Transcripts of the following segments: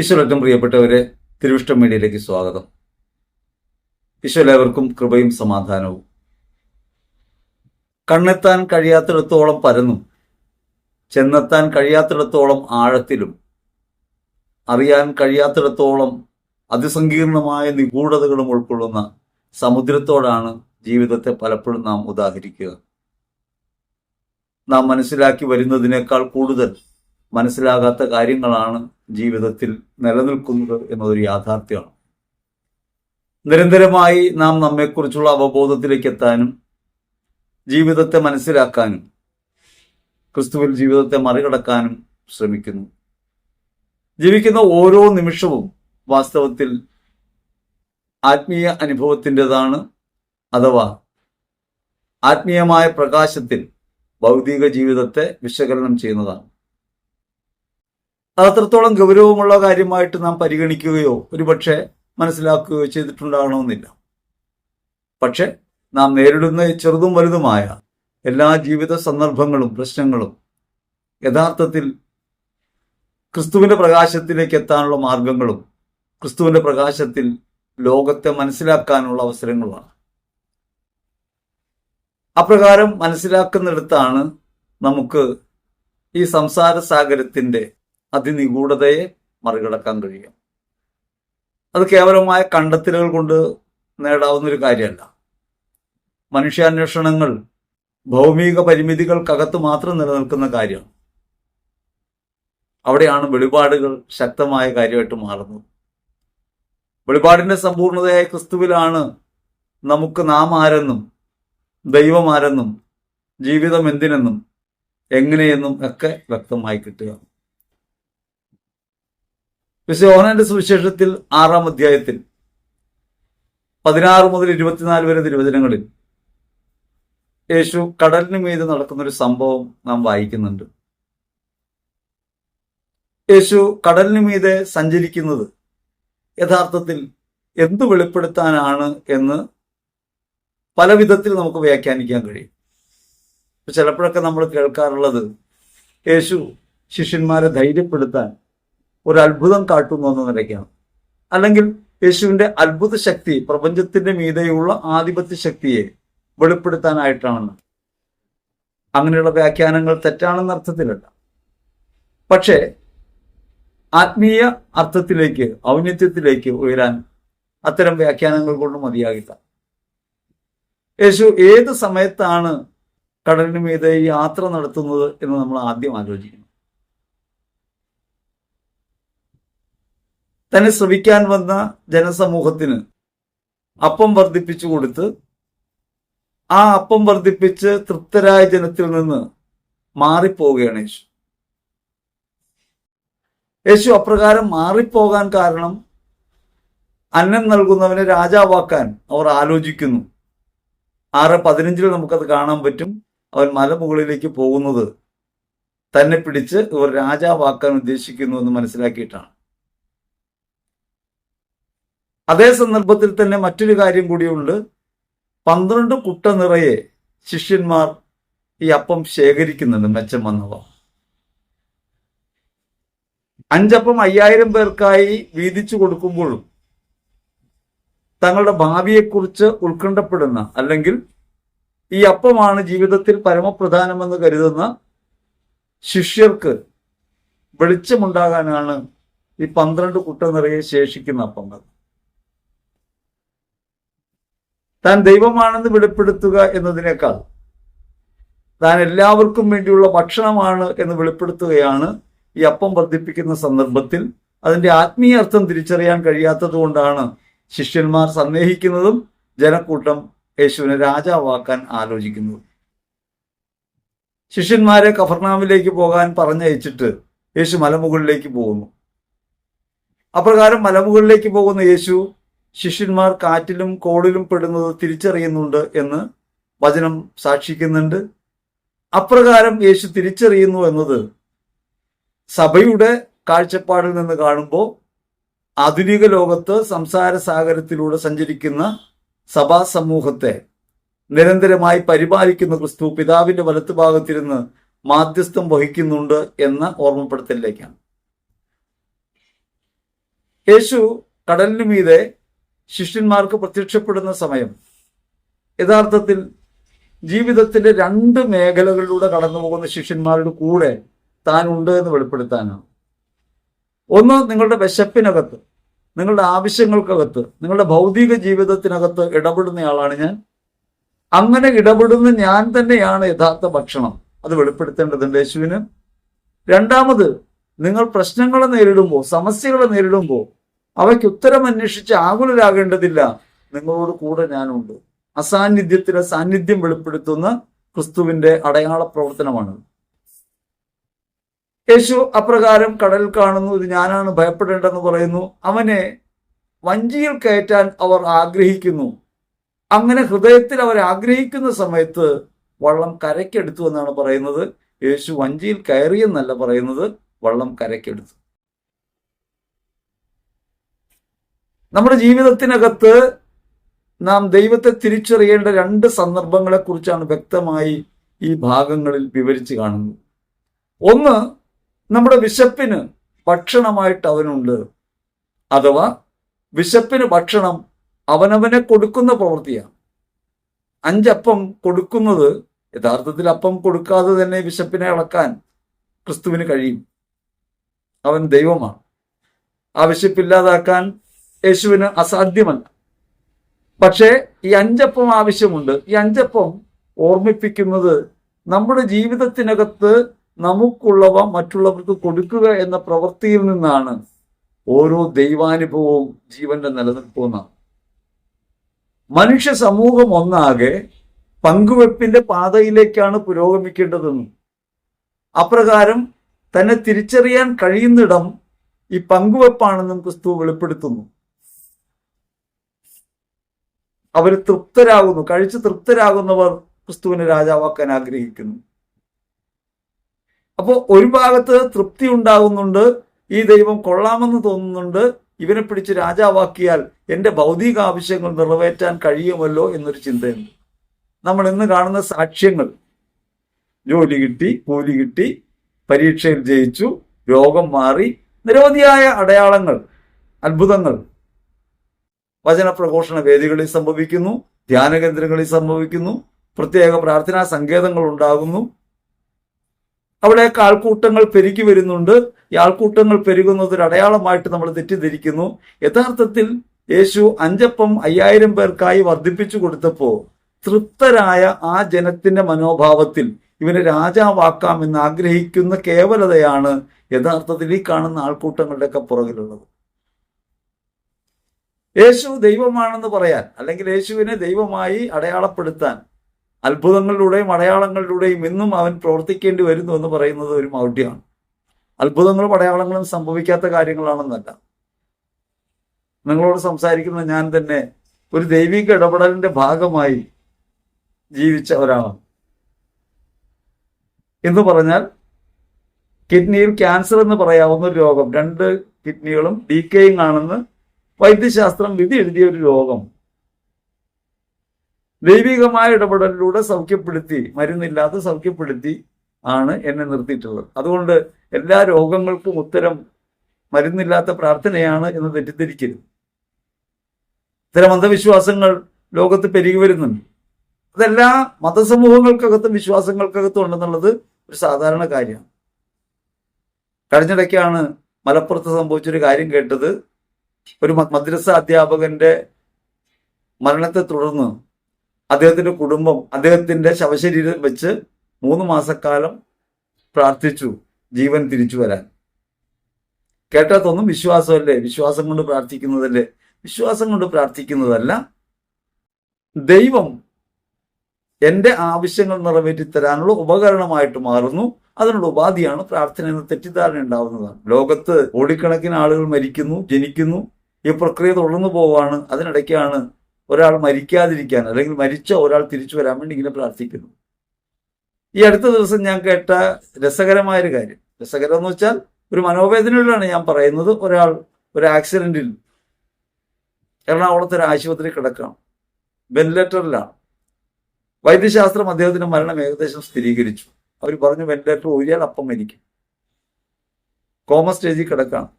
ഈശ്വരറ്റം പ്രിയപ്പെട്ടവരെ തിരുവിഷ്ടം മീഡിയയിലേക്ക് സ്വാഗതം. ഈശോ എല്ലാവർക്കും കൃപയും സമാധാനവും. കണ്ണെത്താൻ കഴിയാത്തിടത്തോളം പരന്നും ചെന്നെത്താൻ കഴിയാത്തിടത്തോളം ആഴത്തിലും അറിയാൻ കഴിയാത്തിടത്തോളം അതിസങ്കീർണമായ നിഗൂഢതകളും ഉൾക്കൊള്ളുന്ന സമുദ്രത്തോടാണ് ജീവിതത്തെ പലപ്പോഴും നാം ഉദാഹരിക്കുക. നാം മനസ്സിലാക്കി വരുന്നതിനേക്കാൾ കൂടുതൽ മനസ്സിലാകാത്ത കാര്യങ്ങളാണ് ജീവിതത്തിൽ നിലനിൽക്കുന്നത് എന്നതൊരു യാഥാർത്ഥ്യമാണ്. നിരന്തരമായി നാം നമ്മെക്കുറിച്ചുള്ള അവബോധത്തിലേക്ക് എത്താനും ജീവിതത്തെ മനസ്സിലാക്കാനും ക്രിസ്തുവിൽ ജീവിതത്തെ മറികടക്കാനും ശ്രമിക്കുന്നു. ജീവിക്കുന്ന ഓരോ നിമിഷവും വാസ്തവത്തിൽ ആത്മീയ അനുഭവത്തിന്റെതാണ് അഥവാ ആത്മീയമായ പ്രകാശത്തിൽ ഭൗതിക ജീവിതത്തെ വിശകലനം ചെയ്യുന്നതാണ്. അത് അത്രത്തോളം ഗൗരവമുള്ള കാര്യമായിട്ട് നാം പരിഗണിക്കുകയോ ഒരുപക്ഷെ മനസ്സിലാക്കുകയോ ചെയ്തിട്ടുണ്ടാകണമെന്നില്ല. പക്ഷെ നാം നേരിടുന്ന ചെറുതും വലുതുമായ എല്ലാ ജീവിത സന്ദർഭങ്ങളും പ്രശ്നങ്ങളും യഥാർത്ഥത്തിൽ ക്രിസ്തുവിന്റെ പ്രകാശത്തിലേക്ക് എത്താനുള്ള മാർഗങ്ങളും ക്രിസ്തുവിന്റെ പ്രകാശത്തിൽ ലോകത്തെ മനസ്സിലാക്കാനുള്ള അവസരങ്ങളുമാണ്. അപ്രകാരം മനസ്സിലാക്കുന്നിടത്താണ് നമുക്ക് ഈ സംസാര സാഗരത്തിന്റെ അതിനിഗൂഢതയെ മറികടക്കാൻ കഴിയും. അത് കേവലമായ കണ്ടെത്തലുകൾ കൊണ്ട് നേടാവുന്ന ഒരു കാര്യമല്ല. മനുഷ്യാന്വേഷണങ്ങൾ ഭൗമിക പരിമിതികൾക്കകത്ത് മാത്രം നിലനിൽക്കുന്ന കാര്യമാണ്. അവിടെയാണ് വെളിപാടുകൾ ശക്തമായ കാര്യമായിട്ട് മാറുന്നത്. വെളിപാടിന്റെ സമ്പൂർണതയായ ക്രിസ്തുവിലാണ് നമുക്ക് നാം ആരെന്നും ദൈവം ആരെന്നും ജീവിതം എന്തിനെന്നും എങ്ങനെയെന്നും ഒക്കെ വ്യക്തമായി കിട്ടുക. വിശ്വോഹനന്റെ സുവിശേഷത്തിൽ ആറാം അധ്യായത്തിൽ പതിനാറ് മുതൽ ഇരുപത്തിനാല് വരെ തിരുവചനങ്ങളിൽ യേശു കടലിന് മീത് നടക്കുന്നൊരു സംഭവം നാം വായിക്കുന്നുണ്ട്. യേശു കടലിന് മീതെ സഞ്ചരിക്കുന്നത് യഥാർത്ഥത്തിൽ എന്ത് വെളിപ്പെടുത്താനാണ് എന്ന് പല വിധത്തിൽ നമുക്ക് വ്യാഖ്യാനിക്കാൻ കഴിയും. ചിലപ്പോഴൊക്കെ നമ്മൾ കേൾക്കാറുള്ളത് യേശു ശിഷ്യന്മാരെ ധൈര്യപ്പെടുത്താൻ ഒരു അത്ഭുതം കാട്ടുന്നു എന്ന നിലയ്ക്കാണ് അല്ലെങ്കിൽ യേശുവിന്റെ അത്ഭുത ശക്തി പ്രപഞ്ചത്തിന്റെ മീതെയുള്ള ആധിപത്യ ശക്തിയെ വെളിപ്പെടുത്താനായിട്ടാണ്. അങ്ങനെയുള്ള വ്യാഖ്യാനങ്ങൾ തെറ്റാണെന്ന അർത്ഥത്തിലല്ല. പക്ഷേ ആത്മീയ അർത്ഥത്തിലേക്ക് ഔന്നത്യത്തിലേക്ക് ഉയരാൻ അത്തരം വ്യാഖ്യാനങ്ങൾ കൊണ്ട് മതിയാകില്ല. യേശു ഏത് സമയത്താണ് കടലിന് മീതെ യാത്ര നടത്തുന്നത് എന്ന് നമ്മൾ ആദ്യം ആലോചിക്കണം. തന്നെ ശ്രമിക്കാൻ വന്ന ജനസമൂഹത്തിന് അപ്പം വർദ്ധിപ്പിച്ചു കൊടുത്ത് ആ അപ്പം വർദ്ധിപ്പിച്ച് തൃപ്തരായ ജനത്തിൽ നിന്ന് മാറിപ്പോവുകയാണ് യേശു. യേശു അപ്രകാരം മാറിപ്പോകാൻ കാരണം അന്നം നൽകുന്നവനെ രാജാവാക്കാൻ അവർ ആലോചിക്കുന്നു. ആറ് പതിനഞ്ചിൽ നമുക്കത് കാണാൻ പറ്റും. അവൻ മലമുകളിലേക്ക് പോകുന്നത് തന്നെ പിടിച്ച് ഇവർ രാജാവാക്കാൻ ഉദ്ദേശിക്കുന്നു എന്ന് മനസ്സിലാക്കിയിട്ടാണ്. അതേ സന്ദർഭത്തിൽ തന്നെ മറ്റൊരു കാര്യം കൂടിയുണ്ട്. പന്ത്രണ്ട് കുട്ട നിറയെ ശിഷ്യന്മാർ ഈ അപ്പം ശേഖരിക്കുന്നുണ്ട് മെച്ചം വന്നവ. അഞ്ചപ്പം അയ്യായിരം പേർക്കായി വീതിച്ചു കൊടുക്കുമ്പോഴും തങ്ങളുടെ ഭാവിയെക്കുറിച്ച് ഉത്കണ്ഠപ്പെടുന്ന അല്ലെങ്കിൽ ഈ അപ്പമാണ് ജീവിതത്തിൽ പരമപ്രധാനമെന്ന് കരുതുന്ന ശിഷ്യർക്ക് വെളിച്ചമുണ്ടാകാനാണ് ഈ പന്ത്രണ്ട് കുട്ട നിറയെ ശേഷിക്കുന്ന അപ്പങ്ങൾ. താൻ ദൈവമാണെന്ന് വെളിപ്പെടുത്തുക എന്നതിനേക്കാൾ താൻ എല്ലാവർക്കും വേണ്ടിയുള്ള ഭക്ഷണമാണ് എന്ന് വെളിപ്പെടുത്തുകയാണ് ഈ അപ്പം വർദ്ധിപ്പിക്കുന്ന സന്ദർഭത്തിൽ. അതിന്റെ ആത്മീയ അർത്ഥം തിരിച്ചറിയാൻ കഴിയാത്തത് കൊണ്ടാണ് ശിഷ്യന്മാർ സന്ദേഹിക്കുന്നതും ജനക്കൂട്ടം യേശുവിനെ രാജാവാക്കാൻ ആലോചിക്കുന്നതും. ശിഷ്യന്മാരെ കഫർണാമിലേക്ക് പോകാൻ പറഞ്ഞയച്ചിട്ട് യേശു മലമുകളിലേക്ക് പോകുന്നു. അപ്രകാരം മലമുകളിലേക്ക് പോകുന്ന യേശു ശിഷ്യന്മാർ കാറ്റിലും കോളിലും പെടുന്നത് തിരിച്ചറിയുന്നുണ്ട് എന്ന് വചനം സാക്ഷിക്കുന്നുണ്ട്. അപ്രകാരം യേശു തിരിച്ചറിയുന്നു എന്നത് സഭയുടെ കാഴ്ചപ്പാടിൽ നിന്ന് കാണുമ്പോൾ ആധുനിക ലോകത്ത് സംസാര സാഗരത്തിലൂടെ സഞ്ചരിക്കുന്ന സഭാ സമൂഹത്തെ നിരന്തരമായി പരിപാലിക്കുന്ന ക്രിസ്തു പിതാവിന്റെ വലത്തുഭാഗത്തിരുന്ന് മാധ്യസ്ഥം വഹിക്കുന്നുണ്ട് എന്ന ഓർമ്മപ്പെടുത്തലിലേക്കാണ്. യേശു കടലിനു മീതെ ശിഷ്യന്മാർക്ക് പ്രത്യക്ഷപ്പെടുന്ന സമയം. യഥാർത്ഥത്തിൽ ജീവിതത്തിന്റെ രണ്ട് മേഖലകളിലൂടെ കടന്നു പോകുന്ന ശിഷ്യന്മാരുടെ കൂടെ താനുണ്ട് എന്ന് വെളിപ്പെടുത്താനാണ്. ഒന്ന് നിങ്ങളുടെ വിശപ്പിനകത്ത് നിങ്ങളുടെ ആവശ്യങ്ങൾക്കകത്ത് നിങ്ങളുടെ ഭൗതിക ജീവിതത്തിനകത്ത് ഇടപെടുന്നയാളാണ് ഞാൻ. അങ്ങനെ ഇടപെടുന്ന ഞാൻ തന്നെയാണ് യഥാർത്ഥ ഭക്ഷണം. അത് വെളിപ്പെടുത്തേണ്ടതുണ്ട് യേശുവിന്. രണ്ടാമത് നിങ്ങൾ പ്രശ്നങ്ങളെ നേരിടുമ്പോൾ സമസ്യകളെ നേരിടുമ്പോൾ അവയ്ക്ക് ഉത്തരം അന്വേഷിച്ച് ആകുലരാകേണ്ടതില്ല. നിങ്ങളോട് കൂടെ ഞാനുണ്ട്. അസാന്നിധ്യത്തിലെ സാന്നിധ്യം വെളിപ്പെടുത്തുന്ന ക്രിസ്തുവിന്റെ അടയാള പ്രവർത്തനമാണ്. യേശു അപ്രകാരം കടൽ കാണുന്നു ഇത് ഞാനാണ് ഭയപ്പെടേണ്ടെന്ന് പറയുന്നു. അവനെ വഞ്ചിയിൽ കയറ്റാൻ അവർ ആഗ്രഹിക്കുന്നു. അങ്ങനെ ഹൃദയത്തിൽ അവർ ആഗ്രഹിക്കുന്ന സമയത്ത് വള്ളം കരയ്ക്കെടുത്തു എന്നാണ് പറയുന്നത്. യേശു വഞ്ചിയിൽ കയറിയെന്നല്ല പറയുന്നത് വള്ളം കരയ്ക്കെടുത്തു. നമ്മുടെ ജീവിതത്തിനകത്ത് നാം ദൈവത്തെ തിരിച്ചറിയേണ്ട രണ്ട് സന്ദർഭങ്ങളെ കുറിച്ചാണ് വ്യക്തമായി ഈ ഭാഗങ്ങളിൽ വിവരിച്ച് കാണുന്നത്. ഒന്ന് നമ്മുടെ വിശപ്പിന് ഭക്ഷണമായിട്ട് അവനുണ്ട്. അഥവാ വിശപ്പിന് ഭക്ഷണം അവനവനെ കൊടുക്കുന്ന പ്രവൃത്തിയാണ്. അഞ്ചപ്പം കൊടുക്കുന്നത് യഥാർത്ഥത്തിൽ അപ്പം കൊടുക്കാതെ തന്നെ വിശപ്പിനെ ഇളക്കാൻ ക്രിസ്തുവിന് കഴിയും. അവൻ ദൈവമാണ്. ആ വിശപ്പില്ലാതാക്കാൻ യേശുവിന് അസാധ്യമല്ല. പക്ഷേ ഈ അഞ്ചപ്പം ആവശ്യമുണ്ട്. ഈ അഞ്ചപ്പം ഓർമ്മിപ്പിക്കുന്നത് നമ്മുടെ ജീവിതത്തിനകത്ത് നമുക്കുള്ളവ മറ്റുള്ളവർക്ക് കൊടുക്കുക എന്ന പ്രവൃത്തിയിൽ നിന്നാണ് ഓരോ ദൈവാനുഭവവും ജീവന്റെ നിലനിൽപ്പുമെന്നാണ് മനുഷ്യ സമൂഹം ഒന്നാകെ പങ്കുവെപ്പിന്റെ പാതയിലേക്കാണ് പുരോഗമിക്കേണ്ടതെന്നും. അപ്രകാരം തന്നെ തിരിച്ചറിയാൻ കഴിയുന്നിടം ഈ പങ്കുവെപ്പാണെന്നും ക്രിസ്തു വെളിപ്പെടുത്തുന്നു. അവർ തൃപ്തരാകുന്നു കഴിച്ച് തൃപ്തരാകുന്നവർ ക്രിസ്തുവിനെ രാജാവാക്കാൻ ആഗ്രഹിക്കുന്നു. അപ്പോൾ ഒരു ഭാഗത്ത് തൃപ്തി ഉണ്ടാകുന്നുണ്ട് ഈ ദൈവം കൊള്ളാമെന്ന് തോന്നുന്നുണ്ട് ഇവനെ പിടിച്ച് രാജാവാക്കിയാൽ എന്റെ ഭൗതിക ആവശ്യങ്ങൾ നിറവേറ്റാൻ കഴിയുമല്ലോ എന്നൊരു ചിന്തയുണ്ട്. നമ്മൾ ഇന്ന് കാണുന്ന സാക്ഷ്യങ്ങൾ ജോലി കിട്ടി കൂലി കിട്ടി പരീക്ഷയിൽ ജയിച്ചു രോഗം മാറി നിരവധിയായ അടയാളങ്ങൾ അത്ഭുതങ്ങൾ വചനപ്രഘോഷണ വേദികളിൽ സംഭവിക്കുന്നു ധ്യാന കേന്ദ്രങ്ങളിൽ സംഭവിക്കുന്നു പ്രത്യേക പ്രാർത്ഥനാ സങ്കേതങ്ങൾ ഉണ്ടാകുന്നു. അവിടെ ആൾക്കൂട്ടങ്ങൾ പെരുകി വരുന്നുണ്ട്. ഈ ആൾക്കൂട്ടങ്ങൾ പെരുകുന്നത് ഒരു അടയാളമായിട്ട് നമ്മൾ തെറ്റിദ്ധരിക്കുന്നു. യഥാർത്ഥത്തിൽ യേശു അഞ്ചപ്പം അയ്യായിരം പേർക്കായി വർദ്ധിപ്പിച്ചു കൊടുത്തപ്പോൾ തൃപ്തരായ ആ ജനത്തിന്റെ മനോഭാവത്തിൽ ഇവനെ രാജാവാക്കാം എന്ന് ആഗ്രഹിക്കുന്ന കേവലതയാണ് യഥാർത്ഥത്തിൽ ഈ കാണുന്ന ആൾക്കൂട്ടങ്ങളുടെയൊക്കെ പുറകിലുള്ളത്. യേശു ദൈവമാണെന്ന് പറയാൻ അല്ലെങ്കിൽ യേശുവിനെ ദൈവമായി അടയാളപ്പെടുത്താൻ അത്ഭുതങ്ങളിലൂടെയും അടയാളങ്ങളിലൂടെയും ഇന്നും അവൻ പ്രവർത്തിക്കേണ്ടി വരുന്നു എന്ന് പറയുന്നത് ഒരു മൗഢ്യമാണ്. അത്ഭുതങ്ങളും അടയാളങ്ങളും സംഭവിക്കാത്ത കാര്യങ്ങളാണെന്നല്ല. നിങ്ങളോട് സംസാരിക്കുന്ന ഞാൻ തന്നെ ഒരു ദൈവിക ഇടപെടലിന്റെ ഭാഗമായി ജീവിച്ച ഒരാളാണ്. എന്ന് പറഞ്ഞാൽ കിഡ്നിയിൽ ക്യാൻസർ എന്ന് പറയാവുന്ന ഒരു രോഗം രണ്ട് കിഡ്നികളും ഡീക്കേയിങ് ആണെന്ന് വൈദ്യശാസ്ത്രം വിധി എഴുതിയ ഒരു രോഗം. ദൈവികമായ ഇടപെടലിലൂടെ സൗഖ്യപ്പെടുത്തി മരുന്നില്ലാതെ സൗഖ്യപ്പെടുത്തി ആണ് എന്നെ നിർത്തിയിട്ടുള്ളത്. അതുകൊണ്ട് എല്ലാ രോഗങ്ങൾക്കും ഉത്തരം മരുന്നില്ലാത്ത പ്രാർത്ഥനയാണ് എന്ന് തെറ്റിദ്ധരിക്കരുത്. ഇത്തരം അന്ധവിശ്വാസങ്ങൾ ലോകത്ത് പെരുകി വരുന്നുണ്ട്. അതെല്ലാ മതസമൂഹങ്ങൾക്കകത്തും വിശ്വാസങ്ങൾക്കകത്തും ഉണ്ടെന്നുള്ളത് ഒരു സാധാരണ കാര്യമാണ്. കഴിഞ്ഞിടയ്ക്കാണ് മലപ്പുറത്ത് സംഭവിച്ചൊരു കാര്യം കേട്ടത്. ഒരു മദ്രസ അധ്യാപകന്റെ മരണത്തെ തുടർന്ന് അദ്ദേഹത്തിന്റെ കുടുംബം അദ്ദേഹത്തിന്റെ ശവശരീരം വെച്ച് മൂന്ന് മാസക്കാലം പ്രാർത്ഥിച്ചു ജീവൻ തിരിച്ചു വരാൻ. കേട്ടാത്തൊന്നും വിശ്വാസമല്ലേ? വിശ്വാസം കൊണ്ട് പ്രാർത്ഥിക്കുന്നതല്ലേ? വിശ്വാസം കൊണ്ട് പ്രാർത്ഥിക്കുന്നതല്ല. ദൈവം എന്റെ ആവശ്യങ്ങൾ നിറവേറ്റി തരാനുള്ള ഉപകരണമായിട്ട് മാറുന്നു. അതിനുള്ള ഉപാധിയാണ് പ്രാർത്ഥന എന്ന തെറ്റിദ്ധാരണ ഉണ്ടാവുന്നതാണ്. ലോകത്ത് കോടിക്കണക്കിന് ആളുകൾ മരിക്കുന്നു ജനിക്കുന്നു. ഈ പ്രക്രിയ തുടർന്നു പോവുകയാണ് അതിനിടയ്ക്കാണ് ഒരാൾ മരിക്കാതിരിക്കാൻ അല്ലെങ്കിൽ മരിച്ച ഒരാൾ തിരിച്ചു വരാൻ വേണ്ടി ഇങ്ങനെ പ്രാർത്ഥിക്കുന്നു. ഈ അടുത്ത ദിവസം ഞാൻ കേട്ട രസകരമായൊരു കാര്യം. രസകരം എന്ന് വെച്ചാൽ ഒരു മനോവേദനയിലാണ് ഞാൻ പറയുന്നത്. ഒരാൾ ഒരു ആക്സിഡന്റിൽ എറണാകുളത്തെ ഒരു ആശുപത്രി കിടക്കണം വെന്റിലേറ്ററിലാണ്. വൈദ്യശാസ്ത്രം അദ്ദേഹത്തിന്റെ മരണം ഏകദേശം സ്ഥിരീകരിച്ചു. അവർ പറഞ്ഞു വെന്റിലേറ്റർ ഒഴിയാൽ അപ്പം മരിക്കും. കോമ സ്റ്റേജിൽ കിടക്കാം.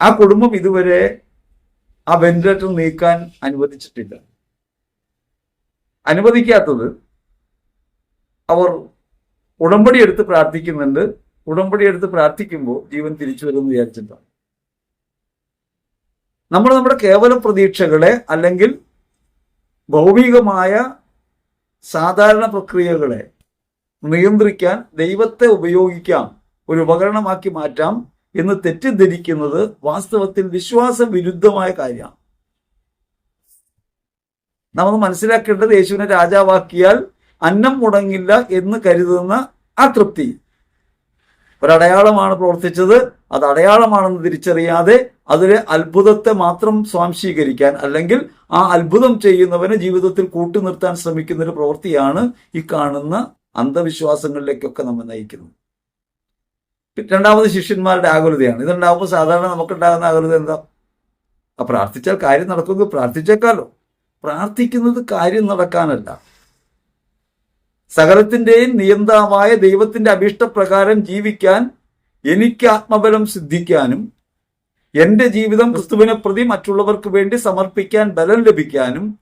ആ കുടുംബം ഇതുവരെ ആ വെന്റിലേറ്റർ നീക്കാൻ അനുവദിച്ചിട്ടില്ല. അനുവദിക്കാത്തത് അവർ ഉടമ്പടി എടുത്ത് പ്രാർത്ഥിക്കുന്നുണ്ട്. ഉടമ്പടി എടുത്ത് പ്രാർത്ഥിക്കുമ്പോൾ ജീവൻ തിരിച്ചു വരുമെന്ന് വിചാരിച്ചിട്ടാണ് നമ്മൾ നമ്മുടെ കേവല പ്രതീക്ഷകളെ അല്ലെങ്കിൽ ഭൗമികമായ സാധാരണ പ്രക്രിയകളെ നിയന്ത്രിക്കാൻ ദൈവത്തെ ഉപയോഗിക്കാം. ഒരു ഉപകരണമാക്കി മാറ്റാം. എന്ന് തെറ്റിദ്ധരിക്കുന്നത് വാസ്തവത്തിൽ വിശ്വാസ വിരുദ്ധമായ കാര്യമാണ്. നമ്മൾ മനസ്സിലാക്കേണ്ടത് യേശുവിനെ രാജാവാക്കിയാൽ അന്നം മുടങ്ങില്ല എന്ന് കരുതുന്ന ആ തൃപ്തി. ഒരടയാളമാണ് പ്രവർത്തിച്ചത് അത് അടയാളമാണെന്ന് തിരിച്ചറിയാതെ അതിലെ അത്ഭുതത്തെ മാത്രം സ്വാംശീകരിക്കാൻ അല്ലെങ്കിൽ ആ അത്ഭുതം ചെയ്യുന്നവനെ ജീവിതത്തിൽ കൂട്ടുനിർത്താൻ ശ്രമിക്കുന്ന ഒരു പ്രവൃത്തിയാണ് ഈ കാണുന്ന അന്ധവിശ്വാസങ്ങളിലേക്കൊക്കെ നമ്മെ നയിക്കുന്നത്. രണ്ടാമത് ശിഷ്യന്മാരുടെ ആകുലതയാണ്. ഇതുണ്ടാകുമ്പോൾ സാധാരണ നമുക്കുണ്ടാകുന്ന ആകുലത എന്താ? ആ പ്രാർത്ഥിച്ചാൽ കാര്യം നടക്കുമെങ്കിൽ പ്രാർത്ഥിച്ചേക്കാലോ. പ്രാർത്ഥിക്കുന്നത് കാര്യം നടക്കാനല്ല. സകലത്തിന്റെയും നിയന്താവായ ദൈവത്തിന്റെ അഭീഷ്ടപ്രകാരം ജീവിക്കാൻ എനിക്ക് ആത്മബലം സിദ്ധിക്കാനും എന്റെ ജീവിതം ക്രിസ്തുവിനെ പ്രതി മറ്റുള്ളവർക്ക് വേണ്ടി സമർപ്പിക്കാൻ ബലം ലഭിക്കാനും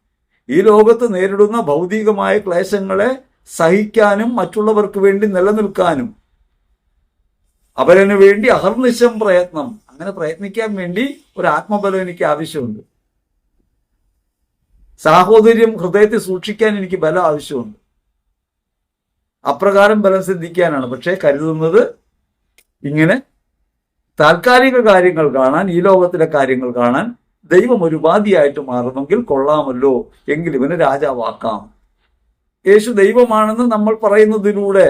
ഈ ലോകത്ത് നേരിടുന്ന ഭൗതികമായ ക്ലേശങ്ങളെ സഹിക്കാനും മറ്റുള്ളവർക്ക് വേണ്ടി നിലനിൽക്കാനും അവരന് വേണ്ടി അഹർനിശം പ്രയത്നം അങ്ങനെ പ്രയത്നിക്കാൻ വേണ്ടി ഒരു ആത്മബലം എനിക്ക് ആവശ്യമുണ്ട്. സാഹോദര്യം ഹൃദയത്തിൽ സൂക്ഷിക്കാൻ എനിക്ക് ബലം ആവശ്യമുണ്ട്. അപ്രകാരം ബലം സിദ്ധിക്കാനാണ്. പക്ഷേ കരുതുന്നത് ഇങ്ങനെ താൽക്കാലിക കാര്യങ്ങൾ കാണാൻ ഈ ലോകത്തിലെ കാര്യങ്ങൾ കാണാൻ ദൈവം ഒരു ഉപാധിയായിട്ട് മാറുമെങ്കിൽ കൊള്ളാമല്ലോ എങ്കിൽ ഇവന് രാജാവാക്കാം. യേശു ദൈവമാണെന്ന് നമ്മൾ പറയുന്നതിലൂടെ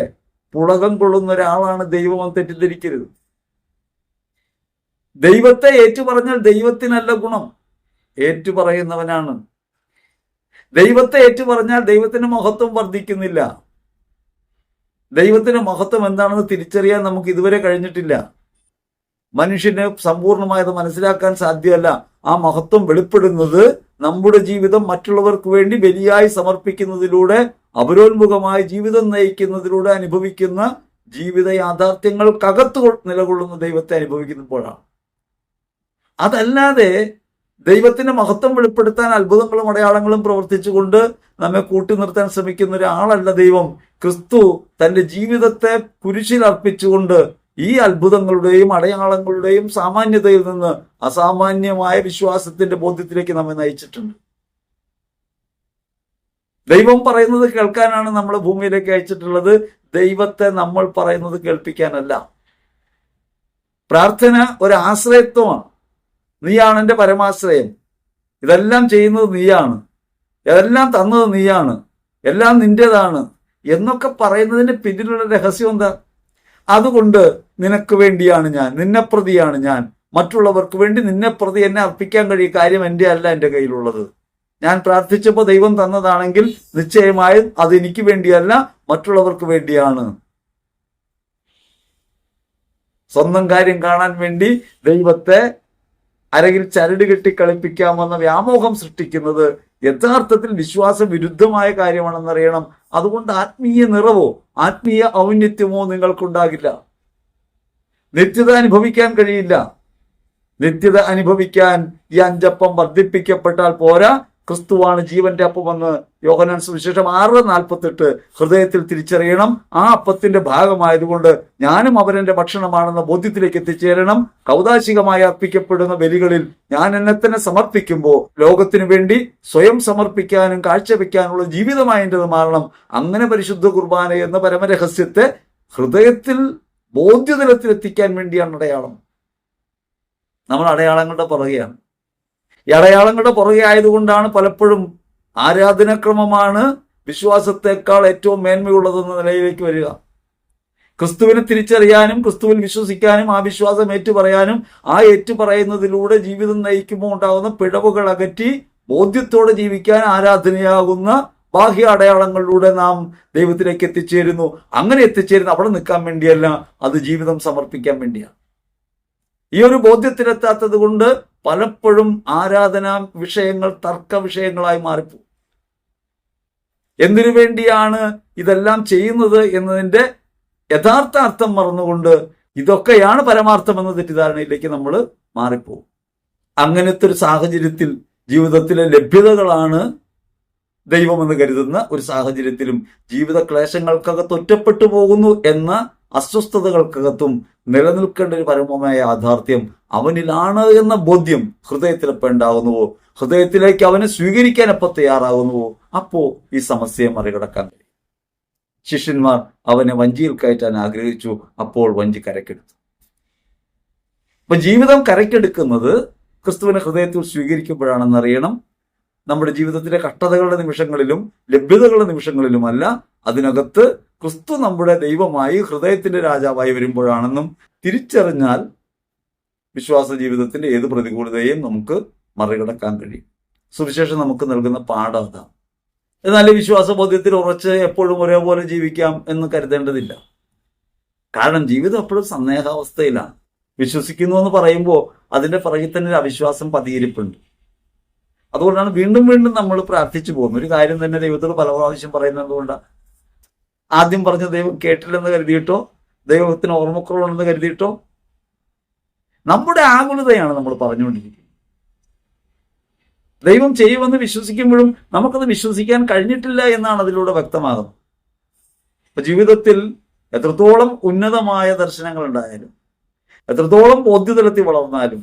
പുളകം കൊള്ളുന്ന ഒരാളാണ് ദൈവം തെറ്റിദ്ധരിക്കരുത്. ദൈവത്തെ ഏറ്റുപറഞ്ഞാൽ ദൈവത്തിനല്ല ഗുണം. ഏറ്റുപറയുന്നവനാണ്. ദൈവത്തെ ഏറ്റുപറഞ്ഞാൽ ദൈവത്തിന്റെ മഹത്വം വർദ്ധിക്കുന്നില്ല. ദൈവത്തിന്റെ മഹത്വം എന്താണെന്ന് തിരിച്ചറിയാൻ നമുക്ക് ഇതുവരെ കഴിഞ്ഞിട്ടില്ല. മനുഷ്യന് സമ്പൂർണമായത് മനസ്സിലാക്കാൻ സാധ്യമല്ല. ആ മഹത്വം വെളിപ്പെടുന്നത് നമ്മുടെ ജീവിതം മറ്റുള്ളവർക്ക് വേണ്ടി ബലിയായി സമർപ്പിക്കുന്നതിലൂടെ അപരോന്മുഖമായ ജീവിതം നയിക്കുന്നതിലൂടെ അനുഭവിക്കുന്ന ജീവിത യാഥാർത്ഥ്യങ്ങൾക്കകത്ത് നിലകൊള്ളുന്ന ദൈവത്തെ അനുഭവിക്കുന്നപ്പോഴാണ്. അതല്ലാതെ ദൈവത്തിന്റെ മഹത്വം വെളിപ്പെടുത്താൻ അത്ഭുതങ്ങളും അടയാളങ്ങളും പ്രവർത്തിച്ചുകൊണ്ട് നമ്മെ കൂട്ടി നിർത്താൻ ശ്രമിക്കുന്ന ഒരാളല്ല ദൈവം. ക്രിസ്തു തന്റെ ജീവിതത്തെ കുരിശിൽ അർപ്പിച്ചുകൊണ്ട് ഈ അത്ഭുതങ്ങളുടെയും അടയാളങ്ങളുടെയും സാമാന്യതയിൽ നിന്ന് അസാമാന്യമായ വിശ്വാസത്തിന്റെ ബോധ്യത്തിലേക്ക് നമ്മെ നയിച്ചിട്ടുണ്ട്. ദൈവം പറയുന്നത് കേൾക്കാനാണ് നമ്മൾ ഭൂമിയിലേക്ക് അയച്ചിട്ടുള്ളത്. ദൈവത്തെ നമ്മൾ പറയുന്നത് കേൾപ്പിക്കാനല്ല. പ്രാർത്ഥന ഒരു ആശ്രയത്വമാണ്. നീയാണ് എന്റെ പരമാശ്രയം. ഇതെല്ലാം ചെയ്യുന്നത് നീയാണ്. ഇതെല്ലാം തന്നത് നീയാണ്. എല്ലാം നിന്റേതാണ്. എന്നൊക്കെ പറയുന്നതിന് പിന്നിലുള്ള രഹസ്യം എന്താ? അതുകൊണ്ട് നിനക്ക് വേണ്ടിയാണ് ഞാൻ നിന്നെ പ്രതിയാണ് ഞാൻ. മറ്റുള്ളവർക്ക് വേണ്ടി നിന്നെ പ്രതി എന്നെ അർപ്പിക്കാൻ കഴിയും. കാര്യം എന്റെ അല്ല എന്റെ കയ്യിലുള്ളത്. ഞാൻ പ്രാർത്ഥിച്ചപ്പോൾ ദൈവം തന്നതാണെങ്കിൽ നിശ്ചയമായും അത് എനിക്ക് വേണ്ടിയല്ല മറ്റുള്ളവർക്ക് വേണ്ടിയാണ്. സ്വന്തം കാര്യം കാണാൻ വേണ്ടി ദൈവത്തെ അരകിൽ ചരട് കെട്ടി കളിപ്പിക്കാമെന്ന വ്യാമോഹം സൃഷ്ടിക്കുന്നത് യഥാർത്ഥത്തിൽ വിശ്വാസ വിരുദ്ധമായ കാര്യമാണെന്നറിയണം. അതുകൊണ്ട് ആത്മീയ നിറവോ ആത്മീയ ഔന്നത്യമോ നിങ്ങൾക്കുണ്ടാകില്ല. നിത്യത അനുഭവിക്കാൻ കഴിയില്ല. നിത്യത അനുഭവിക്കാൻ ഈ അഞ്ചപ്പം വർദ്ധിപ്പിക്കപ്പെട്ടാൽ പോരാ ക്രിസ്തുവാണ് ജീവന്റെ അപ്പമെന്ന് യോഹനാൻ സുവിശേഷം ആറ് നാൽപ്പത്തെട്ട് ഹൃദയത്തിൽ തിരിച്ചറിയണം. ആ അപ്പത്തിന്റെ ഭാഗമായതുകൊണ്ട് ഞാനും അവരെന്റെ ഭക്ഷണമാണെന്ന ബോധ്യത്തിലേക്ക് എത്തിച്ചേരണം. കൗതാശികമായി അർപ്പിക്കപ്പെടുന്ന ബലികളിൽ ഞാൻ എന്നെ തന്നെ സമർപ്പിക്കുമ്പോൾ ലോകത്തിനു വേണ്ടി സ്വയം സമർപ്പിക്കാനും കാഴ്ചവെക്കാനുള്ള ജീവിതമായി എന്റെത് മാറണം. അങ്ങനെ പരിശുദ്ധ കുർബാന എന്ന പരമരഹസ്യത്തെ ഹൃദയത്തിൽ ബോധ്യതലത്തിലെത്തിക്കാൻ വേണ്ടിയാണ് അടയാളം. നമ്മൾ അടയാളങ്ങളുടെ പുറകെയാണ്. ഈ അടയാളങ്ങളുടെ പുറകെ ആയതുകൊണ്ടാണ് പലപ്പോഴും ആരാധനാക്രമമാണ് വിശ്വാസത്തെക്കാൾ ഏറ്റവും മേന്മയുള്ളതെന്ന നിലയിലേക്ക് വരിക. ക്രിസ്തുവിനെ തിരിച്ചറിയാനും ക്രിസ്തുവിൽ വിശ്വസിക്കാനും ആ വിശ്വാസം ഏറ്റുപറയാനും ആ ഏറ്റുപറയുന്നതിലൂടെ ജീവിതം നയിക്കുമ്പോൾ ഉണ്ടാകുന്ന പിഴവുകൾ അകറ്റി ബോധ്യത്തോടെ ജീവിക്കാൻ ആരാധനയാകുന്ന ബാഹ്യ അടയാളങ്ങളിലൂടെ നാം ദൈവത്തിലേക്ക് എത്തിച്ചേരുന്നു. അങ്ങനെ എത്തിച്ചേരുന്ന അവിടെ നിൽക്കാൻ വേണ്ടിയല്ല അത് ജീവിതം സമർപ്പിക്കാൻ വേണ്ടിയാണ്. ഈ ഒരു ബോധ്യത്തിലെത്താത്തത് കൊണ്ട് പലപ്പോഴും ആരാധനാ വിഷയങ്ങൾ തർക്ക വിഷയങ്ങളായി മാറിപ്പോ എന്തിനു വേണ്ടിയാണ് ഇതെല്ലാം ചെയ്യുന്നത് എന്നതിന്റെ യഥാർത്ഥ അർത്ഥം മറന്നുകൊണ്ട് ഇതൊക്കെയാണ് പരമാർത്ഥം എന്ന തെറ്റിദ്ധാരണയിലേക്ക് നമ്മൾ മാറിപ്പോകും. അങ്ങനത്തെ ഒരു സാഹചര്യത്തിൽ ജീവിതത്തിലെ ലഭ്യതകളാണ് ദൈവമെന്ന് കരുതുന്ന ഒരു സാഹചര്യത്തിലും ജീവിത ക്ലേശങ്ങൾക്കകത്ത് ഒറ്റപ്പെട്ടു പോകുന്നു എന്ന അസ്വസ്ഥതകൾക്കകത്തും നിലനിൽക്കേണ്ട ഒരു പരമമായ യാഥാർത്ഥ്യം അവനിലാണ് എന്ന ബോധ്യം ഹൃദയത്തിൽ എപ്പോൾ ഉണ്ടാകുന്നുവോ ഹൃദയത്തിലേക്ക് അവനെ സ്വീകരിക്കാൻ എപ്പോൾ തയ്യാറാകുന്നുവോ? അപ്പോ ഈ സമസ്യയെ മറികടക്കാൻ കഴിയും. ശിഷ്യന്മാർ അവനെ വഞ്ചിയിൽ കയറ്റാൻ ആഗ്രഹിച്ചു. അപ്പോൾ വഞ്ചി കരക്കെടുത്തു അപ്പൊ ജീവിതം കരക്കെടുക്കുന്നത് ക്രിസ്തുവിനെ ഹൃദയത്തിൽ സ്വീകരിക്കുമ്പോഴാണെന്ന് അറിയണം നമ്മുടെ ജീവിതത്തിലെ കഷ്ടതകളുടെ നിമിഷങ്ങളിലും ലഭ്യതകളുടെ നിമിഷങ്ങളിലുമല്ല അതിനകത്ത് ക്രിസ്തു നമ്മുടെ ദൈവമായി ഹൃദയത്തിന്റെ രാജാവായി വരുമ്പോഴാണെന്നും തിരിച്ചറിഞ്ഞാൽ വിശ്വാസ ജീവിതത്തിന്റെ ഏത് പ്രതികൂലതയും നമുക്ക് മറികടക്കാൻ കഴിയും. സുവിശേഷം നമുക്ക് നൽകുന്ന പാഠം അതാണ് എന്നാൽ ഈ വിശ്വാസബോധ്യത്തിൽ ഉറച്ച് എപ്പോഴും ഒരേപോലെ ജീവിക്കാം എന്ന് കരുതേണ്ടതില്ല. കാരണം ജീവിതം എപ്പോഴും സന്ദേഹാവസ്ഥയിലാണ്. വിശ്വസിക്കുന്നു എന്ന് പറയുമ്പോൾ അതിന്റെ പുറകിൽ തന്നെ ഒരു അവിശ്വാസം പതിയിരിപ്പുണ്ട്. അതുകൊണ്ടാണ് വീണ്ടും വീണ്ടും നമ്മൾ പ്രാർത്ഥിച്ചു പോകുന്നത്. ഒരു കാര്യം തന്നെ ദൈവത്തോട് പല പ്രാവശ്യം പറയുന്നത് കൊണ്ടാണ് ആദ്യം പറഞ്ഞ ദൈവം കേട്ടില്ലെന്ന് കരുതിയിട്ടോ? ദൈവത്തിന് ഓർമ്മക്കുറവുണ്ടെന്ന് കരുതിയിട്ടോ? നമ്മുടെ ആകുലതയാണ് നമ്മൾ പറഞ്ഞുകൊണ്ടിരിക്കുന്നത്. ദൈവം ചെയ്യുമെന്ന് വിശ്വസിക്കുമ്പോഴും നമുക്കത് വിശ്വസിക്കാൻ കഴിഞ്ഞിട്ടില്ല എന്നാണ് അതിലൂടെ വ്യക്തമാകുന്നത്. അപ്പൊ ജീവിതത്തിൽ എത്രത്തോളം ഉന്നതമായ ദർശനങ്ങൾ ഉണ്ടായാലും എത്രത്തോളം ബോധ്യതലത്തിൽ വളർന്നാലും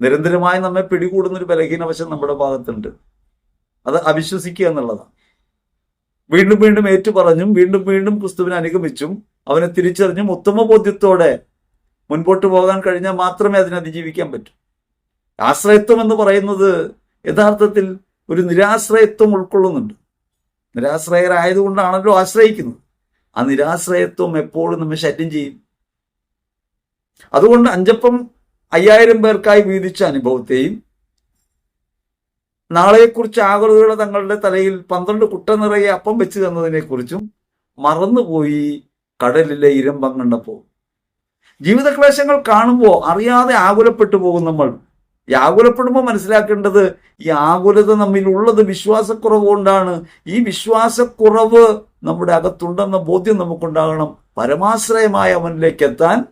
നിരന്തരമായി നമ്മെ പിടികൂടുന്ന ഒരു ബലഹീനവശം നമ്മുടെ ഭാഗത്തുണ്ട്. അത് അവിശ്വസിക്കുക എന്നുള്ളതാണ്. വീണ്ടും വീണ്ടും ഏറ്റുപറഞ്ഞും വീണ്ടും വീണ്ടും ക്രിസ്തുവിനെ അനുഗമിച്ചും അവനെ തിരിച്ചറിഞ്ഞും ഉത്തമ ബോധ്യത്തോടെ മുൻപോട്ട് പോകാൻ കഴിഞ്ഞാൽ മാത്രമേ അതിനെ അതിജീവിക്കാൻ പറ്റൂ. ആശ്രയത്വം എന്ന് പറയുന്നത് യഥാർത്ഥത്തിൽ ഒരു നിരാശ്രയത്വം ഉൾക്കൊള്ളുന്നുണ്ട്. നിരാശ്രയരായതുകൊണ്ടാണല്ലോ ആശ്രയിക്കുന്നത്. ആ നിരാശ്രയത്വം എപ്പോഴും നമ്മെ ശല്യം ചെയ്യും. അതുകൊണ്ട് അഞ്ചപ്പം അയ്യായിരം പേർക്കായി വീതിച്ച അനുഭവത്തെയും നാളെക്കുറിച്ച് ആകുലതയുടെ തങ്ങളുടെ തലയിൽ പന്ത്രണ്ട് കുട്ട നിറയെ അപ്പം വെച്ച് തന്നതിനെ കുറിച്ചും മറന്നുപോയി കടലിലെ ഇരമ്പം കണ്ടപ്പോൾ. ജീവിതക്ലേശങ്ങൾ കാണുമ്പോൾ അറിയാതെ ആകുലപ്പെട്ടു പോകും നമ്മൾ. ഈ ആകുലപ്പെടുമ്പോൾ മനസ്സിലാക്കേണ്ടത് ഈ ആകുലത നമ്മിലുള്ളത് വിശ്വാസക്കുറവ് കൊണ്ടാണ്. ഈ വിശ്വാസക്കുറവ് നമ്മുടെ അകത്തുണ്ടെന്ന ബോധ്യം നമുക്കുണ്ടാകണം. പരമാശ്രയമായ അവനിലേക്ക് എത്താൻ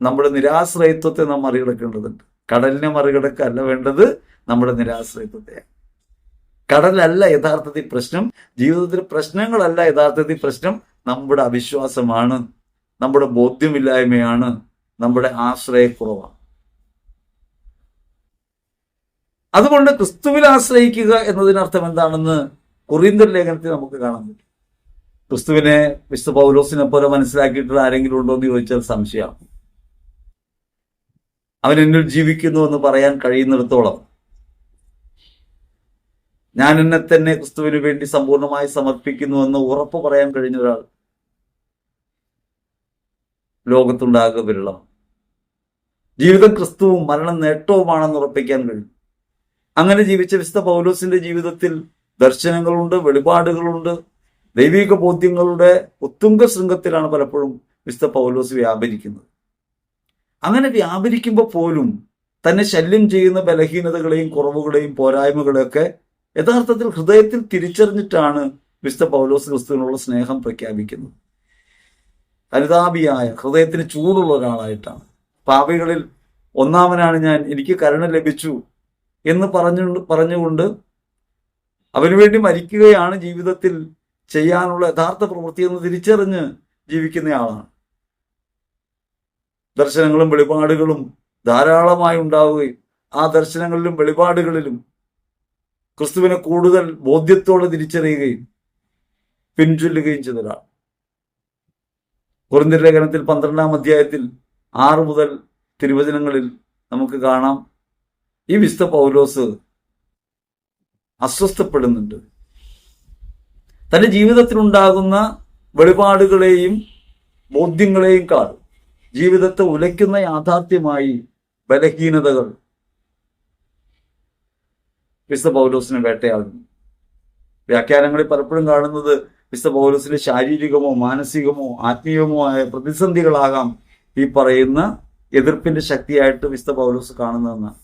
നമ്മുടെ നിരാശ്രയത്വത്തെ നാം മറികടക്കേണ്ടതുണ്ട്. കടലിനെ മറികടക്കല്ല വേണ്ടത് നമ്മുടെ നിരാശ്രയത്വത്തെ കടലല്ല യഥാർത്ഥത്തിൽ പ്രശ്നം ജീവിതത്തിൽ പ്രശ്നങ്ങളല്ല യഥാർത്ഥത്തിൽ പ്രശ്നം നമ്മുടെ അവിശ്വാസമാണ് നമ്മുടെ ബോധ്യമില്ലായ്മയാണ് നമ്മുടെ ആശ്രയക്കുറവാണ്. അതുകൊണ്ട് ക്രിസ്തുവിൽ ആശ്രയിക്കുക എന്നതിനർത്ഥം എന്താണെന്ന് കുറിന്തർ ലേഖനത്തിൽ നമുക്ക് കാണാൻ പറ്റും. ക്രിസ്തുവിനെ വിശുദ്ധ പൗലോസിനെ പോലെ മനസ്സിലാക്കിയിട്ടുള്ള ആരെങ്കിലും ഉണ്ടോ എന്ന് ചോദിച്ചാൽ സംശയമാണ്. അവൻ എന്നിൽ ജീവിക്കുന്നു എന്ന് പറയാൻ കഴിയുന്നിടത്തോളം ഞാൻ എന്നെ തന്നെ ക്രിസ്തുവിന് വേണ്ടി സമ്പൂർണമായി സമർപ്പിക്കുന്നു എന്ന് ഉറപ്പ് പറയാൻ കഴിഞ്ഞ ഒരാൾ ലോകത്തുണ്ടാകുക വിരളം ജീവിതം ക്രിസ്തുവും മരണം നേട്ടവുമാണെന്ന് ഉറപ്പിക്കാൻ കഴിയും. അങ്ങനെ ജീവിച്ച വിശുദ്ധ പൗലോസിന്റെ ജീവിതത്തിൽ ദർശനങ്ങളുണ്ട് വെളിപാടുകളുണ്ട് ദൈവിക ബോധ്യങ്ങളുടെ ഉത്തുംഗ ശൃംഗത്തിലാണ് പലപ്പോഴും വിശുദ്ധ പൗലോസ് വ്യാപരിക്കുന്നത്. അങ്ങനെ വ്യാപരിക്കുമ്പോൾ പോലും തന്നെ ശല്യം ചെയ്യുന്ന ബലഹീനതകളെയും കുറവുകളെയും പോരായ്മകളെയൊക്കെ യഥാർത്ഥത്തിൽ ഹൃദയത്തിൽ തിരിച്ചറിഞ്ഞിട്ടാണ് വിശുദ്ധ പൗലോസ് ക്രിസ്തുവിനുള്ള സ്നേഹം പ്രഖ്യാപിക്കുന്നത്. അനുതാപിയായ ഹൃദയത്തിന് ചൂടുള്ള ഒരാളായിട്ടാണ്. പാപികളിൽ ഒന്നാമനാണ് ഞാൻ എനിക്ക് കരുണ ലഭിച്ചു എന്ന് പറഞ്ഞു പറഞ്ഞുകൊണ്ട് അവനുവേണ്ടി മരിക്കുകയാണ് ജീവിതത്തിൽ ചെയ്യാനുള്ള യഥാർത്ഥ പ്രവൃത്തി എന്ന് തിരിച്ചറിഞ്ഞ് ജീവിക്കുന്നയാളാണ് ദർശനങ്ങളും വെളിപാടുകളും ധാരാളമായി ഉണ്ടാവുകയും ആ ദർശനങ്ങളിലും വെളിപാടുകളിലും ക്രിസ്തുവിനെ കൂടുതൽ ബോധ്യത്തോടെ തിരിച്ചറിയുകയും പിൻചൊല്ലുകയും ചെയ്തതാണ്. കുറിന്തിര ലേഖനത്തിൽ പന്ത്രണ്ടാം അധ്യായത്തിൽ ആറ് മുതൽ തിരുവചനങ്ങളിൽ നമുക്ക് കാണാം. ഈ വിശുദ്ധ പൗലോസ് അസ്വസ്ഥപ്പെടുന്നുണ്ട്. തന്റെ ജീവിതത്തിലുണ്ടാകുന്ന വെളിപാടുകളെയും ബോധ്യങ്ങളെയും കാൾ ജീവിതത്തെ ഉലയ്ക്കുന്ന യാഥാർത്ഥ്യമായി ബലഹീനതകൾ വിശുദ്ധ പൗലോസിനെ വേട്ടയാകുന്നു വ്യാഖ്യാനങ്ങളിൽ പലപ്പോഴും കാണുന്നത് വിശുദ്ധ പൗലോസിന്റെ ശാരീരികമോ മാനസികമോ ആത്മീയമോ ആയ പ്രതിസന്ധികളാകാം ഈ പറയുന്ന എതിർപ്പിന്റെ ശക്തിയായിട്ട് വിശുദ്ധ പൗലോസ് കാണുന്നതെന്നാണ്.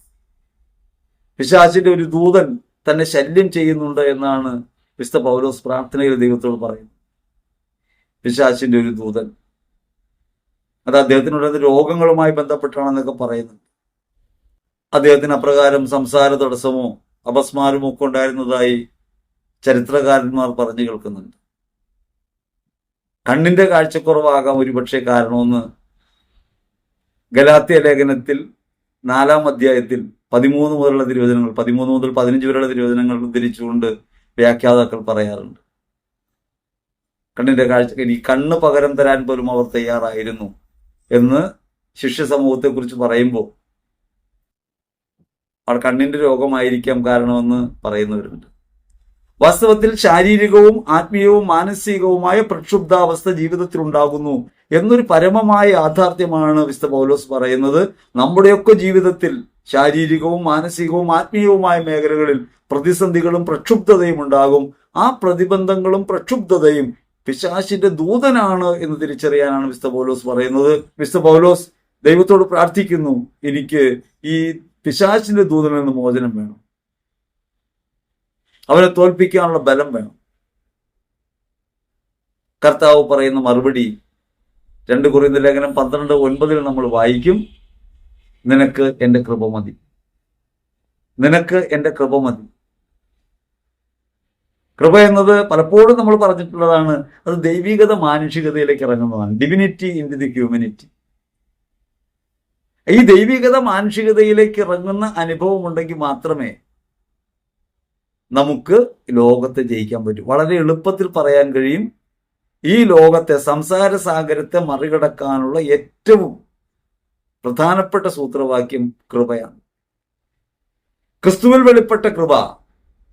പിശാചിന്റെ ഒരു ദൂതൻ തന്നെ ശല്യം ചെയ്യുന്നുണ്ട് എന്നാണ് വിശുദ്ധ പൗലോസ് പ്രാർത്ഥനയിൽ ദൈവത്തോട് പറയുന്നത്. പിശാചിന്റെ ഒരു ദൂതൻ അത് അദ്ദേഹത്തിനുള്ളത് രോഗങ്ങളുമായി ബന്ധപ്പെട്ടാണെന്നൊക്കെ പറയുന്നുണ്ട് അദ്ദേഹത്തിന് അപ്രകാരം സംസാര തടസ്സമോ അപസ്മാരമോ ഒക്കെ ഉണ്ടായിരുന്നതായി ചരിത്രകാരന്മാർ പറഞ്ഞു കേൾക്കുന്നുണ്ട്. കണ്ണിന്റെ കാഴ്ചക്കുറവാകാം ഒരുപക്ഷെ കാരണമെന്ന് ഗലാത്തിയ ലേഖനത്തിൽ നാലാം അധ്യായത്തിൽ പതിമൂന്ന് മുതലുള്ള തിരുവചനങ്ങൾ പതിമൂന്ന് മുതൽ പതിനഞ്ച് വരെയുള്ള തിരുവചനങ്ങൾ ഉദ്ധരിച്ചുകൊണ്ട് വ്യാഖ്യാതാക്കൾ പറയാറുണ്ട്. കണ്ണിന്റെ കാഴ്ച ഇനി കണ്ണ് പകരം തരാൻ പോലും അവർ തയ്യാറായിരുന്നു. എന്ന് ശിഷ്യ സമൂഹത്തെക്കുറിച്ച് പറയുമ്പോൾ അവർ കണ്ണിന്റെ രോഗമായിരിക്കാം കാരണമെന്ന് പറയുന്നവരുണ്ട്. വാസ്തവത്തിൽ ശാരീരികവും ആത്മീയവും മാനസികവുമായ പ്രക്ഷുബ്ധാവസ്ഥ ജീവിതത്തിൽ ഉണ്ടാകുന്നു എന്നൊരു പരമമായ യാഥാർത്ഥ്യമാണ് വിസ്ത പൗലോസ് പറയുന്നത്. നമ്മുടെയൊക്കെ ജീവിതത്തിൽ ശാരീരികവും മാനസികവും ആത്മീയവുമായ മേഖലകളിൽ പ്രതിസന്ധികളും പ്രക്ഷുബ്ധതയും ഉണ്ടാകും. ആ പ്രതിബന്ധങ്ങളും പ്രക്ഷുബ്ധതയും പിശാശിന്റെ ദൂതനാണ് എന്ന് തിരിച്ചറിയാനാണ് മിസ്റ്റർ പൗലോസ് പറയുന്നത്. മിസ്റ്റർ പൗലോസ് ദൈവത്തോട് പ്രാർത്ഥിക്കുന്നു എനിക്ക് ഈ പിശാശിന്റെ ദൂതനിൽ നിന്ന് മോചനം വേണം. അവനെ തോൽപ്പിക്കാനുള്ള ബലം വേണം. കർത്താവ് പറയുന്ന മറുപടി രണ്ട് കുറിയുന്ന ലേഖനം പന്ത്രണ്ട് ഒൻപതിൽ നമ്മൾ വായിക്കും. നിനക്ക് എന്റെ കൃപ മതി. നിനക്ക് എന്റെ കൃപ മതി. കൃപ എന്നത് പലപ്പോഴും നമ്മൾ പറഞ്ഞിട്ടുള്ളതാണ്. അത് ദൈവികത മാനുഷികതയിലേക്ക് ഇറങ്ങുന്നതാണ്. ഡിവിനിറ്റി ഇൻ ദി ഹ്യൂമനിറ്റി ഈ ദൈവികത മാനുഷികതയിലേക്ക് ഇറങ്ങുന്ന അനുഭവം ഉണ്ടെങ്കിൽ മാത്രമേ നമുക്ക് ലോകത്തെ ജയിക്കാൻ പറ്റൂ. വളരെ എളുപ്പത്തിൽ പറയാൻ കഴിയും. ഈ ലോകത്തെ സംസാര സാഗരത്തെ മറികടക്കാനുള്ള ഏറ്റവും പ്രധാനപ്പെട്ട സൂത്രവാക്യം കൃപയാണ്. ക്രിസ്തുവിൽ വെളിപ്പെട്ട കൃപ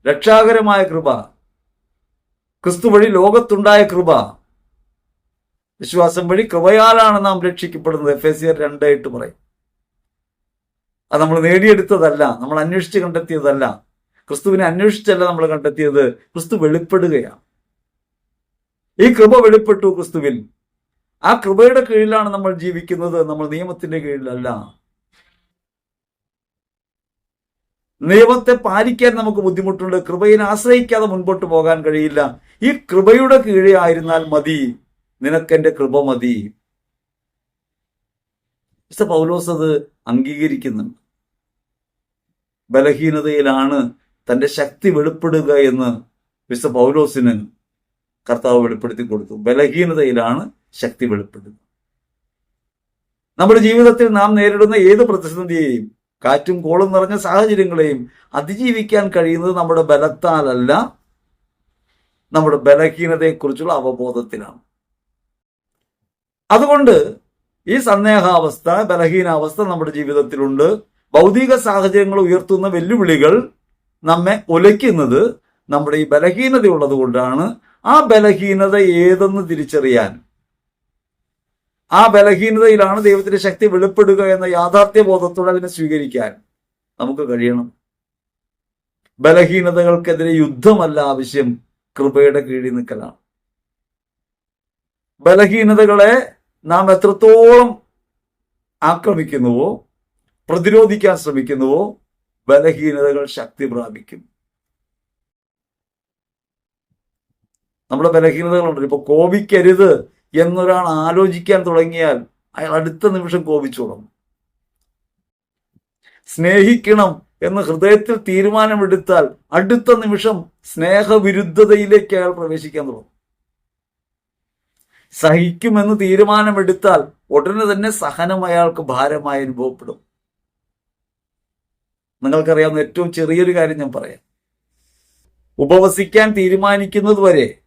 രക്ഷാകരമായ കൃപ ക്രിസ്തു വഴി ലോകത്തുണ്ടായ കൃപ. വിശ്വാസം വഴി കൃപയാലാണ് നാം രക്ഷിക്കപ്പെടുന്നത്. എഫ് എസ് രണ്ട് രണ്ടായിട്ട് പറയും. അത് നമ്മൾ നേടിയെടുത്തതല്ല നമ്മൾ അന്വേഷിച്ച് കണ്ടെത്തിയതല്ല. ക്രിസ്തുവിനെ അന്വേഷിച്ചല്ല നമ്മൾ കണ്ടെത്തിയത്. ക്രിസ്തു വെളിപ്പെടുകയാണ്. ഈ കൃപ വെളിപ്പെട്ടു ക്രിസ്തുവിൽ. ആ കൃപയുടെ കീഴിലാണ് നമ്മൾ ജീവിക്കുന്നത്. നമ്മൾ നിയമത്തിന്റെ കീഴിലല്ല. നിയമത്തെ പാലിക്കാൻ നമുക്ക് ബുദ്ധിമുട്ടുണ്ട്. കൃപയിനെ ആശ്രയിക്കാതെ മുൻപോട്ട് പോകാൻ കഴിയില്ല. ഈ കൃപയുടെ കീഴേ ആയിരുന്നാൽ മതി. നിനക്കെന്റെ കൃപ മതി. പൗലോസ് അത് അംഗീകരിക്കുന്നുണ്ട്. ബലഹീനതയിലാണ് തന്റെ ശക്തി വെളിപ്പെടുക എന്ന് മിസ്റ്റർ പൗലോസിന് കർത്താവ് വെളിപ്പെടുത്തി കൊടുത്തു. ബലഹീനതയിലാണ് ശക്തി വെളിപ്പെടുക. നമ്മുടെ ജീവിതത്തിൽ നാം നേരിടുന്ന ഏത് പ്രതിസന്ധിയെയും കാറ്റും കോളും നിറഞ്ഞ സാഹചര്യങ്ങളെയും അതിജീവിക്കാൻ കഴിയുന്നത് നമ്മുടെ ബലത്താലല്ല നമ്മുടെ ബലഹീനതയെക്കുറിച്ചുള്ള അവബോധത്തിലാണ്. അതുകൊണ്ട് ഈ സന്ദേഹാവസ്ഥ ബലഹീനാവസ്ഥ നമ്മുടെ ജീവിതത്തിലുണ്ട്. ഭൗതിക സാഹചര്യങ്ങൾ ഉയർത്തുന്ന വെല്ലുവിളികൾ നമ്മെ ഒലയ്ക്കുന്നത് നമ്മുടെ ഈ ബലഹീനതയുള്ളത് കൊണ്ടാണ് ആ ബലഹീനത ഏതെന്ന് തിരിച്ചറിയാൻ ആ ബലഹീനതയിലാണ് ദൈവത്തിന്റെ ശക്തി വെളിപ്പെടുക എന്ന യാഥാർത്ഥ്യ ബോധത്തോടെ അതിനെ സ്വീകരിക്കാൻ നമുക്ക് കഴിയണം. ബലഹീനതകൾക്കെതിരെ യുദ്ധമല്ല ആവശ്യം കൃപയുടെ കീഴിൽ നിൽക്കലാണ്. ബലഹീനതകളെ നാം എത്രത്തോളം ആക്രമിക്കുന്നുവോ പ്രതിരോധിക്കാൻ ശ്രമിക്കുന്നുവോ ബലഹീനതകൾ ശക്തി പ്രാപിക്കും. നമ്മുടെ ബലഹീനതകളുണ്ട്. ഇപ്പൊ കോപിക്കരുത്. എന്നൊരാൾ ആലോചിക്കാൻ തുടങ്ങിയാൽ അയാൾ അടുത്ത നിമിഷം കോപിച്ചു തുടങ്ങും. സ്നേഹിക്കണം എന്ന് ഹൃദയത്തിൽ തീരുമാനമെടുത്താൽ അടുത്ത നിമിഷം സ്നേഹവിരുദ്ധതയിലേക്ക് അയാൾ പ്രവേശിക്കാൻ തുടങ്ങും. സഹിക്കുമെന്ന് തീരുമാനമെടുത്താൽ ഉടനെ തന്നെ സഹനം അയാൾക്ക് ഭാരമായി അനുഭവപ്പെടും. നിങ്ങൾക്കറിയാവുന്ന ഏറ്റവും ചെറിയൊരു കാര്യം ഞാൻ പറയാം. ഉപവസിക്കാൻ തീരുമാനിക്കുന്നത് വരെ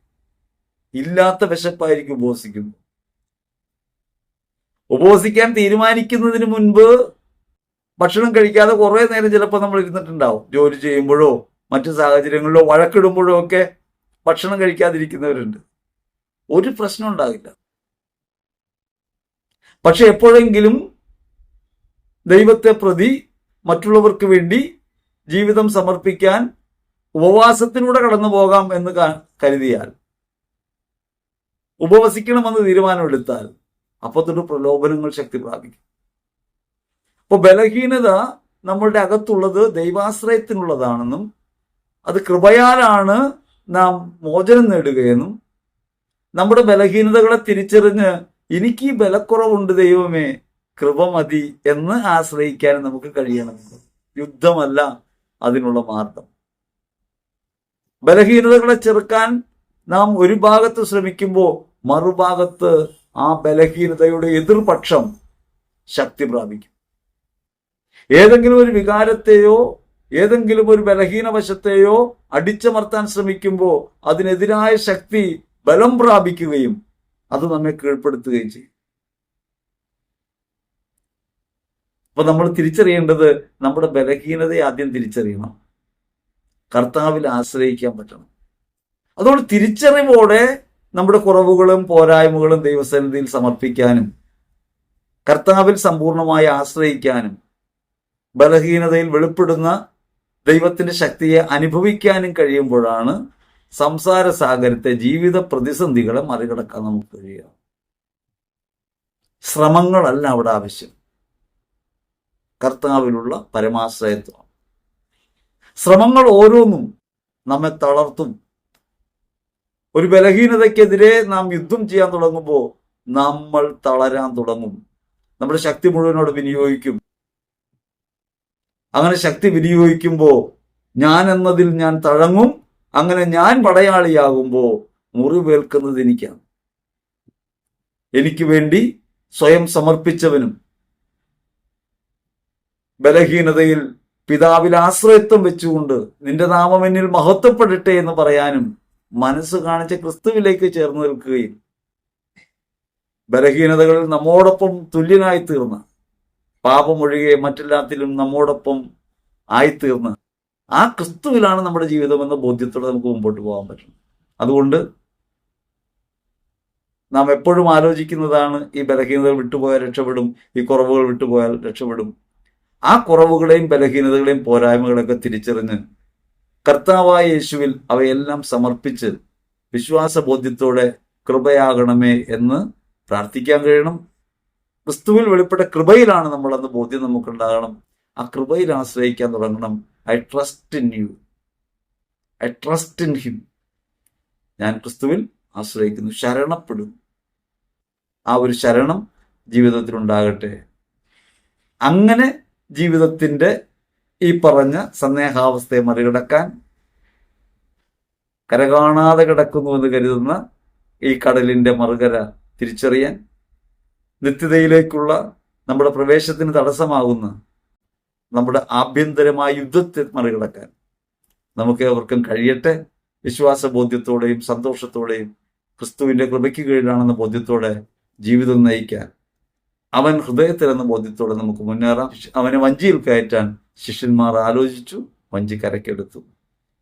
ഇല്ലാത്ത വിശപ്പായിരിക്കും ഉപവസിക്കുന്നത് ഉപവസിക്കാൻ തീരുമാനിക്കുന്നതിന് മുൻപ് ഭക്ഷണം കഴിക്കാതെ കുറേ നേരം ചിലപ്പോൾ നമ്മൾ ഇരുന്നിട്ടുണ്ടാവും. ജോലി ചെയ്യുമ്പോഴോ മറ്റു സാഹചര്യങ്ങളിലോ വഴക്കിടുമ്പോഴോ ഒക്കെ ഭക്ഷണം കഴിക്കാതിരിക്കുന്നവരുണ്ട്. ഒരു പ്രശ്നം ഉണ്ടാകില്ല പക്ഷെ എപ്പോഴെങ്കിലും ദൈവത്തെ പ്രതി മറ്റുള്ളവർക്ക് വേണ്ടി ജീവിതം സമർപ്പിക്കാൻ ഉപവാസത്തിലൂടെ കടന്നു പോകാം എന്ന് കരുതിയാൽ ഉപവസിക്കണമെന്ന് തീരുമാനമെടുത്താൽ അപ്പോൾ തൊട്ട് പ്രലോഭനങ്ങൾ ശക്തി പ്രാപിക്കും. അപ്പൊ ബലഹീനത നമ്മളുടെ അകത്തുള്ളത് ദൈവാശ്രയത്തിനുള്ളതാണെന്നും അത് കൃപയാലാണ് നാം മോചനം നേടുകയെന്നും നമ്മുടെ ബലഹീനതകളെ തിരിച്ചറിഞ്ഞ് എനിക്ക് ഈ ബലക്കുറവുണ്ട് ദൈവമേ കൃപ മതി എന്ന് ആശ്രയിക്കാൻ നമുക്ക് കഴിയണം യുദ്ധമല്ല അതിനുള്ള മാർഗം. ബലഹീനതകളെ ചെറുക്കാൻ നാം ഒരു ഭാഗത്ത് ശ്രമിക്കുമ്പോൾ മറുഭാഗത്ത് ആ ബലഹീനതയുടെ എതിർപക്ഷം ശക്തി പ്രാപിക്കും. ഏതെങ്കിലും ഒരു വികാരത്തെയോ ഏതെങ്കിലും ഒരു ബലഹീന വശത്തെയോ അടിച്ചമർത്താൻ ശ്രമിക്കുമ്പോൾ അതിനെതിരായ ശക്തി ബലം പ്രാപിക്കുകയും അത് നമ്മെ കീഴ്പ്പെടുത്തുകയും ചെയ്യും. അപ്പൊ നമ്മൾ തിരിച്ചറിയേണ്ടത് നമ്മുടെ ബലഹീനതയെ ആദ്യം തിരിച്ചറിയണം. കർത്താവിൽ ആശ്രയിക്കാൻ പറ്റണം. അതുകൊണ്ട് തിരിച്ചറിവോടെ നമ്മുടെ കുറവുകളും പോരായ്മകളും ദൈവസന്നിധിയിൽ സമർപ്പിക്കാനും കർത്താവിൽ സമ്പൂർണമായി ആശ്രയിക്കാനും ബലഹീനതയിൽ വെളിപ്പെടുന്ന ദൈവത്തിന്റെ ശക്തിയെ അനുഭവിക്കാനും കഴിയുമ്പോഴാണ് സംസാര സാഗരത്തെ ജീവിത പ്രതിസന്ധികളെ മറികടക്കാൻ നമുക്ക് കഴിയുക. ശ്രമങ്ങളല്ല അവിടെ ആവശ്യം. കർത്താവിലുള്ള പരമാശ്രയത്വം. ശ്രമങ്ങൾ ഓരോന്നും നമ്മെ തളർത്തും. ഒരു ബലഹീനതയ്ക്കെതിരെ നാം യുദ്ധം ചെയ്യാൻ തുടങ്ങുമ്പോൾ നമ്മൾ തളരാൻ തുടങ്ങും. നമ്മുടെ ശക്തി മുഴുവനോട് വിനിയോഗിക്കും. അങ്ങനെ ശക്തി വിനിയോഗിക്കുമ്പോൾ ഞാൻ എന്നതിൽ ഞാൻ തഴങ്ങും. അങ്ങനെ ഞാൻ പടയാളിയാകുമ്പോൾ മുറിവേൽക്കുന്നത് എനിക്കാണ്. എനിക്ക് വേണ്ടി സ്വയം സമർപ്പിച്ചവനും ബലഹീനതയിൽ പിതാവിൽ ആശ്രയത്വം വെച്ചുകൊണ്ട് നിന്റെ നാമം എന്നിൽ മഹത്വപ്പെടട്ടെ എന്ന് പറയാനും മനസ്സ് കാണിച്ച് ക്രിസ്തുവിലേക്ക് ചേർന്ന് നിൽക്കുകയും ബലഹീനതകളിൽ നമ്മോടൊപ്പം തുല്യനായി തീർന്ന പാപമൊഴികെ മറ്റെല്ലാത്തിലും നമ്മോടൊപ്പം ആയിത്തീർന്ന് ആ ക്രിസ്തുവിലാണ് നമ്മുടെ ജീവിതമെന്ന ബോധ്യത്തോടെ നമുക്ക് മുമ്പോട്ട് പോകാൻ പറ്റും അതുകൊണ്ട് നാം എപ്പോഴും ആലോചിക്കുന്നതാണ് ഈ ബലഹീനതകൾ വിട്ടുപോയാൽ രക്ഷപ്പെടും ഈ കുറവുകൾ വിട്ടുപോയാൽ രക്ഷപ്പെടും. ആ കുറവുകളെയും ബലഹീനതകളെയും പോരായ്മകളൊക്കെ തിരിച്ചറിഞ്ഞ് കർത്താവായ യേശുവിൽ അവയെല്ലാം സമർപ്പിച്ച് വിശ്വാസ ബോധ്യത്തോടെ കൃപയാകണമേ എന്ന് പ്രാർത്ഥിക്കാൻ കഴിയണം. ക്രിസ്തുവിൽ വെളിപ്പെട്ട കൃപയിലാണ് നമ്മൾ അന്ന് ബോധ്യം നമുക്കുണ്ടാകണം. ആ കൃപയിൽ ആശ്രയിക്കാൻ തുടങ്ങണം. I trust in you. I trust in him. ഞാൻ ക്രിസ്തുവിൽ ആശ്രയിക്കുന്നു. ശരണപ്പെടും. ആ ഒരു ശരണം ജീവിതത്തിൽ ഉണ്ടാകട്ടെ അങ്ങനെ ജീവിതത്തിന്റെ ഈ പറഞ്ഞ സന്ദേഹാവസ്ഥയെ മറികടക്കാൻ കരകാണാതെ കിടക്കുന്നു എന്ന് കരുതുന്ന ഈ കടലിന്റെ മറുകര തിരിച്ചറിയാൻ നിത്യതയിലേക്കുള്ള നമ്മുടെ പ്രവേശത്തിന് തടസ്സമാകുന്ന നമ്മുടെ ആഭ്യന്തരമായ യുദ്ധത്തെ മറികടക്കാൻ നമുക്ക് അവർക്കും കഴിയട്ടെ. വിശ്വാസ ബോധ്യത്തോടെയും സന്തോഷത്തോടെയും ക്രിസ്തുവിന്റെ കൃപയ്ക്ക് കീഴിലാണെന്ന ബോധ്യത്തോടെ ജീവിതം നയിക്കാൻ അവൻ ഹൃദയത്തിലെന്ന ബോധ്യത്തോടെ നമുക്ക് മുന്നേറാം. അവനെ വഞ്ചിയിൽ കയറ്റാൻ ശിഷ്യന്മാർ ആലോചിച്ചു വഞ്ചി കരക്കെടുത്തു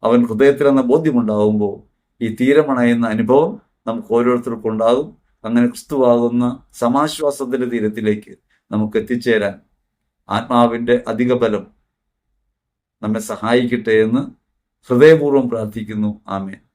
അവൻ ഹൃദയത്തിൽ എന്ന ബോധ്യമുണ്ടാകുമ്പോൾ ഈ തീരമണയുന്ന അനുഭവം നമുക്ക് ഓരോരുത്തർക്കും ഉണ്ടാകും. അങ്ങനെ ക്രിസ്തുവാകുന്ന സമാശ്വാസത്തിന്റെ തീരത്തിലേക്ക് നമുക്ക് എത്തിച്ചേരാൻ ആത്മാവിന്റെ അധിക ബലം നമ്മെ സഹായിക്കട്ടെ എന്ന് ഹൃദയപൂർവം പ്രാർത്ഥിക്കുന്നു. ആമേൻ.